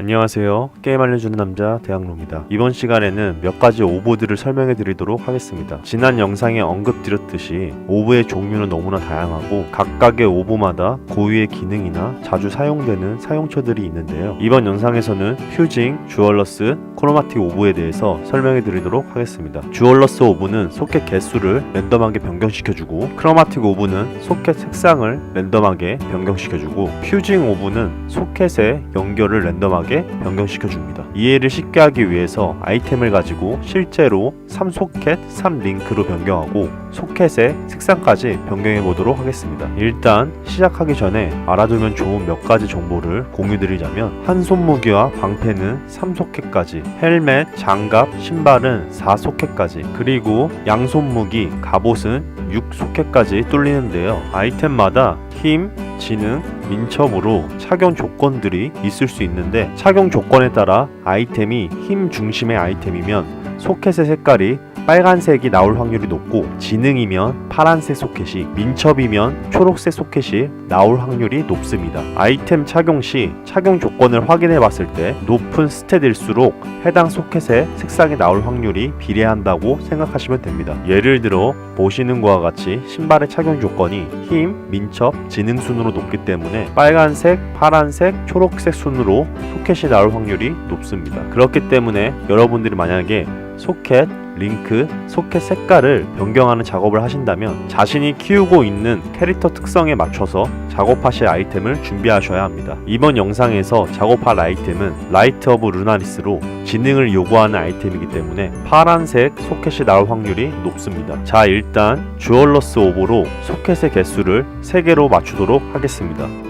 안녕하세요. 게임 알려주는 남자 대학로입니다. 이번 시간에는 몇 가지 오브들을 설명해 드리도록 하겠습니다. 지난 영상에 언급드렸듯이 오브의 종류는 너무나 다양하고 각각의 오브마다 고유의 기능이나 자주 사용되는 사용처들이 있는데요. 이번 영상에서는 퓨징, 주얼러스, 코로마틱 오브에 대해서 설명해 드리도록 하겠습니다. 주얼러스 오브는 소켓 개수를 랜덤하게 변경시켜주고 크로마틱 오브는 소켓 색상을 랜덤하게 변경시켜주고 퓨징 오브는 소켓의 연결을 랜덤하게 변경시켜 줍니다. 이해를 쉽게 하기 위해서 아이템을 가지고 실제로 3소켓, 3링크로 변경하고 소켓의 색상까지 변경해 보도록 하겠습니다. 일단 시작하기 전에 알아두면 좋은 몇 가지 정보를 공유 드리자면 한 손무기와 방패는 3소켓까지, 헬멧, 장갑, 신발은 4소켓까지, 그리고 양손무기, 갑옷은 6소켓까지 뚫리는데요. 아이템마다 힘, 지능, 민첩으로 착용 조건들이 있을 수 있는데 착용 조건에 따라 아이템이 힘 중심의 아이템이면 소켓의 색깔이 빨간색이 나올 확률이 높고 지능이면 파란색 소켓이 민첩이면 초록색 소켓이 나올 확률이 높습니다. 아이템 착용 시 착용 조건을 확인해 봤을 때 높은 스탯일수록 해당 소켓의 색상이 나올 확률이 비례한다고 생각하시면 됩니다. 예를 들어 보시는 것과 같이 신발의 착용 조건이 힘, 민첩, 지능 순으로 높기 때문에 빨간색, 파란색, 초록색 순으로 소켓이 나올 확률이 높습 니다. 그렇기 때문에 여러분들이 만약에 소켓, 링크, 소켓 색깔을 변경하는 작업을 하신다면 자신이 키우고 있는 캐릭터 특성에 맞춰서 작업하실 아이템을 준비하셔야 합니다. 이번 영상에서 작업할 아이템은 라이트 오브 루나리스로 지능을 요구하는 아이템이기 때문에 파란색 소켓이 나올 확률이 높습니다. 자, 일단 주얼러스 오브로 소켓의 개수를 3개로 맞추도록 하겠습니다.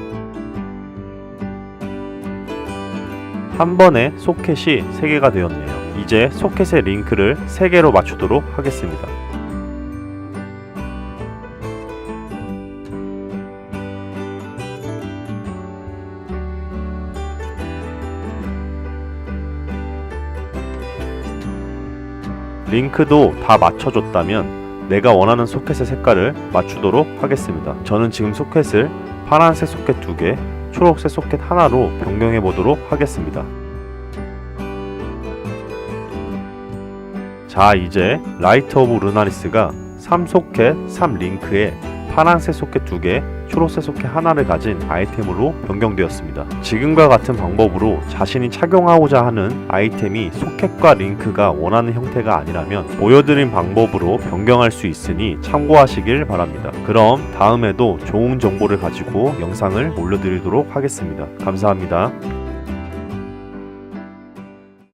한 번에 소켓이 3개가 되었네요. 이제 소켓의 링크를 3개로 맞추도록 하겠습니다. 링크도 다 맞춰줬다면 내가 원하는 소켓의 색깔을 맞추도록 하겠습니다. 저는 지금 소켓을 파란색 소켓 2개, 초록색 소켓 하나로 변경해 보도록 하겠습니다. 자 이제 라이트 오브 루나리스가 3소켓 3링크에 파란색 소켓 2개, 초록색 소켓 하나를 가진 아이템으로 변경되었습니다. 지금과 같은 방법으로 자신이 착용하고자 하는 아이템이 소켓과 링크가 원하는 형태가 아니라면 보여드린 방법으로 변경할 수 있으니 참고하시길 바랍니다. 그럼 다음에도 좋은 정보를 가지고 영상을 올려드리도록 하겠습니다. 감사합니다.